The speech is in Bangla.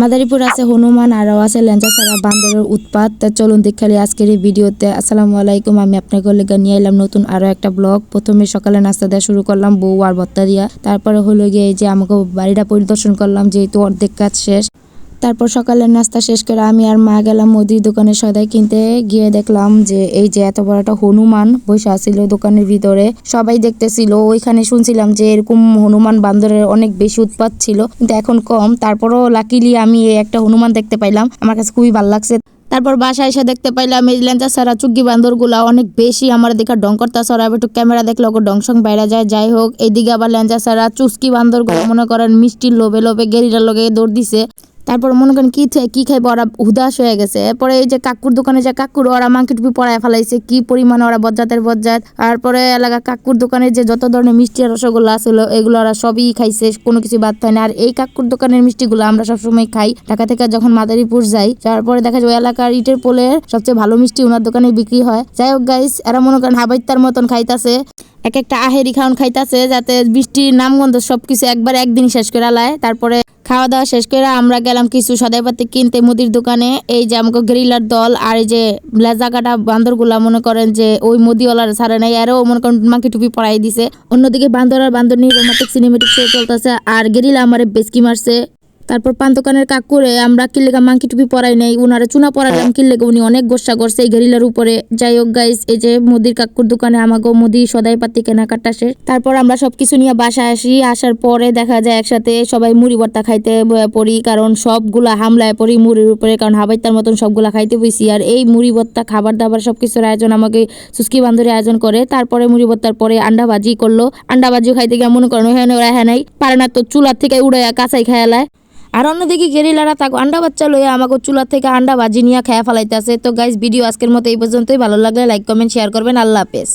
মাদারীপুর আছে হনুমান আরও আছে লেঞ্জা ছাড়া বান্দরের উৎপাত। তা চলুন দেখালি আজকের এই ভিডিওতে। আসসালামু আলাইকুম, আমি আপনাকে লেগে নিয়ে এলাম নতুন আরও একটা ব্লগ। প্রথমে সকালে নাস্তা দেওয়া শুরু করলাম, বউ আর ভত্তা দিয়া। তারপরে হলো গিয়ে যে আমাকে বাড়িটা পরিদর্শন করলাম, যেহেতু অর্ধেক কাজ শেষ। তারপর সকালের নাস্তা শেষ করে আমি আর মা গেলাম মুদির দোকানে সদাই কিনতে। গিয়ে দেখলাম যে এই যে এত বড় একটা হনুমান বসে আছিল দোকানের ভিতরে। সবাই দেখতেছিল, ওইখানে শুনছিলাম যে এরকম হনুমান বান্দরের অনেক বেশি উৎপাত ছিল, কিন্তু এখন কম। তারপরও লাকিলি আমি একটা হনুমান দেখতে পাইলাম। আমার কাছে খুবই ভালো লাগছে। তারপর বাসায় এসে দেখতে পাইলাম, এই লেঞ্চা সারা বান্দরগুলা অনেক বেশি আমার দেখা ডং করতে সারা একটু ক্যামেরা দেখলে ওকে ডং সং বাইরে যায়। যাই হোক, এইদিকে আবার লেঞ্চা সারা চুস্কি বান্দরগুলো মনে করেন মিষ্টির লোভে লোভে গেরিটার লোকে দৌড় দিছে। তারপর মনে করেন কি থে- কি খাইবো, ওরা উদাস হয়ে গেছে। এরপরে এই যে কাকুর দোকানে যে কাকুর, ওরা মাংকি টুপি পরায় ফেলাইছে, কি পরিমাণে ওরা বজ্জাতের বজ্জাত। তারপরে এলাকা কাকুর দোকানে যে যত ধরনের মিষ্টি আর রসগোল্লা আছিল এগুলো ওরা সবই খাইছে, কোনো কিছু বাদ থাকে না। আর এই কাকুর দোকানের মিষ্টিগুলো আমরা সবসময় খাই। ঢাকা থেকে যখন মাদারীপুর যাই, তারপরে দেখা যায় ওই এলাকার ইটের পোলের সবচেয়ে ভালো মিষ্টি ওনার দোকানে বিক্রি হয়। যাই হোক গাইস এরা মনে করেন হাবাইতার মতন খাইতাছে। এক একটা আহেরি খাওন খাইতাছে, যাতে বৃষ্টির নামগন্ধ সবকিছু একবার একদিন শেষ করে লায়। তারপরে খাওয়া দাওয়া শেষ করে আমরা গেলাম কিছু সদাইপাতি কিনতে মুদির দোকানে। এই যে আমাকে গ্রিলার দল আর এই যে ব্লেজা কাটা বান্দরগুলা মনে করেন যে ওই মুদিওয়ালার সারে নাই আরও মনে করেন মাকে টুপি পরাই দিছে। অন্যদিকে বান্দর আর বান্দর নিয়ে রোমান্টিক সিনেমেটিক শো চলতেছে, আর গেরিলা আমার বেসকি মারছে। তারপর পান দোকানের কাকুরে আমরা কিল্লেগা মাংকি টুপি পরাই নাই, উনারে চুনা পরালাম কিল্লেগা উনি অনেক গোসা করছে এই গেরিলার উপরে। যাই হোক গাইস এই যে মুদির কাকুর দোকানে আমাকে মুদি সদাই পাতি কেনাকাটা শেষ। তারপর আমরা সবকিছু নিয়ে বাসায় আসি, আসার পরে দেখা যায় একসাথে সবাই মুড়ি ভর্তা খাইতে পড়ি, কারণ সবগুলা হামলায় পড়ি মুড়ির উপরে, কারণ হাবাইতার মতন সবগুলা খাইতে বইছি। আর এই মুড়ি ভর্তা, খাবার দাবার সবকিছুর আয়োজন আমাকে সুস্কি বান্ধবী আয়োজন করে। তারপরে মুড়ি ভর্তার পরে আন্ডা ভাজি করল। আন্ডা ভাজিও খাইতে গিয়ে মনে করেন ওখানে ওরা হ্যাঁ নাই পারে না তো চুলার থেকে উড়ে কাঁচাই খেয়ালায় আর অন্যদিকে গেরিলারা তাকে আন্ডা বাচ্চা লইয়া আমাকে চুলা থেকে আন্ডা ভাজি নিয়ে খেয়া ফেলাইতেছে। তো গাইজ ভিডিও আজকের মতো এই পর্যন্তই। ভালো লাগলে লাইক কমেন্ট শেয়ার করবেন। আল্লাহ হাফেজ।